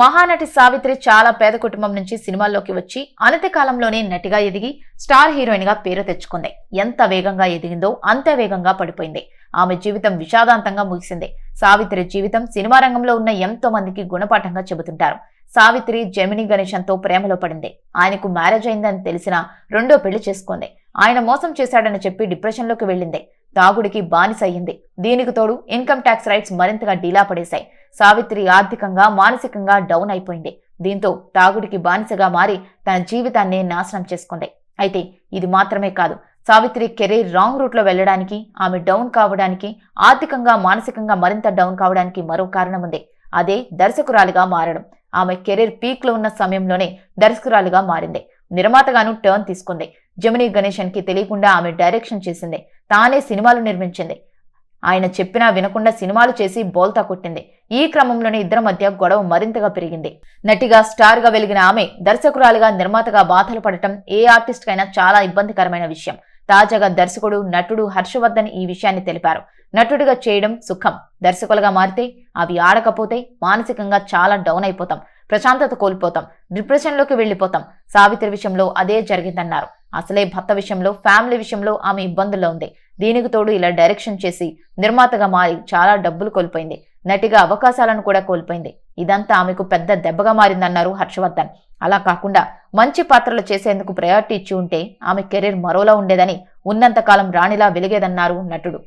మహానటి సావిత్రి చాలా పేద కుటుంబం నుంచి సినిమాల్లోకి వచ్చి అనతి కాలంలోనే నటిగా ఎదిగి స్టార్ హీరోయిన్గా పేరు తెచ్చుకుంది. ఎంత వేగంగా ఎదిగిందో అంతే వేగంగా పడిపోయింది. ఆమె జీవితం విషాదాంతంగా ముగిసింది. సావిత్రి జీవితం సినిమా రంగంలో ఉన్న ఎంతో మందికి గుణపాఠంగా చెబుతుంటారు. సావిత్రి జమిని గణేశంతో ప్రేమలో పడింది. ఆయనకు మ్యారేజ్ అయిందని తెలిసినా రెండో పెళ్ళి చేసుకుంది. ఆయన మోసం చేశాడని చెప్పి డిప్రెషన్లోకి వెళ్ళింది. తాగుడికి బానిస అయ్యింది. దీనికి తోడు ఇన్కమ్ ట్యాక్స్ రైట్స్ మరింతగా డీలా పడేశాయి. సావిత్రి ఆర్థికంగా మానసికంగా డౌన్ అయిపోయింది. దీంతో తాగుడికి బానిసగా మారి తన జీవితాన్నే నాశనం చేసుకుంది. అయితే ఇది మాత్రమే కాదు. సావిత్రి కెరీర్ రాంగ్ రూట్లో వెళ్ళడానికి ఆమె డౌన్ కావడానికి ఆర్థికంగా మానసికంగా మరింత డౌన్ కావడానికి మరో కారణం ఉంది. అదే దర్శకురాలిగా మారడం. ఆమె కెరీర్ పీక్లో ఉన్న సమయంలోనే దర్శకురాలిగా మారింది. నిర్మాతగాను టర్న్ తీసుకుంది. జమినీ గణేశన్కి తెలియకుండా ఆమె డైరెక్షన్ చేసింది. తానే సినిమాలు నిర్మించింది. ఆయన చెప్పినా వినకుండా సినిమాలు చేసి బోల్తా కొట్టింది. ఈ క్రమంలోనే ఇద్దరి మధ్య గొడవ మరింతగా పెరిగింది. నటిగా స్టార్గా వెలిగిన ఆమె దర్శకురాలిగా నిర్మాతగా బాధలు పడటం ఏ ఆర్టిస్ట్ కైనా చాలా ఇబ్బందికరమైన విషయం. తాజాగా దర్శకుడు నటుడు హర్షవర్ధన్ ఈ విషయాన్ని తెలిపారు. నటుడిగా చేయడం సుఖం. దర్శకులుగా మారితే అవి ఆడకపోతే మానసికంగా చాలా డౌన్ అయిపోతాం. ప్రశాంతత కోల్పోతాం. డిప్రెషన్లోకి వెళ్ళిపోతాం. సావిత్రి విషయంలో అదే జరిగిందన్నారు. అసలే భర్త విషయంలో ఫ్యామిలీ విషయంలో ఆమె ఇబ్బందుల్లో ఉంది. దీనికి తోడు ఇలా డైరెక్షన్ చేసి నిర్మాతగా మారి చాలా డబ్బులు కోల్పోయింది. నటిగా అవకాశాలను కూడా కోల్పోయింది. ఇదంతా ఆమెకు పెద్ద దెబ్బగా మారిందన్నారు హర్షవర్ధన్. అలా కాకుండా మంచి పాత్రలు చేసేందుకు ప్రయారిటీ ఇచ్చి ఉంటే ఆమె కెరీర్ మరోలా ఉండేదని ఉన్నంతకాలం రాణిలా వెలిగేదన్నారు నటుడు.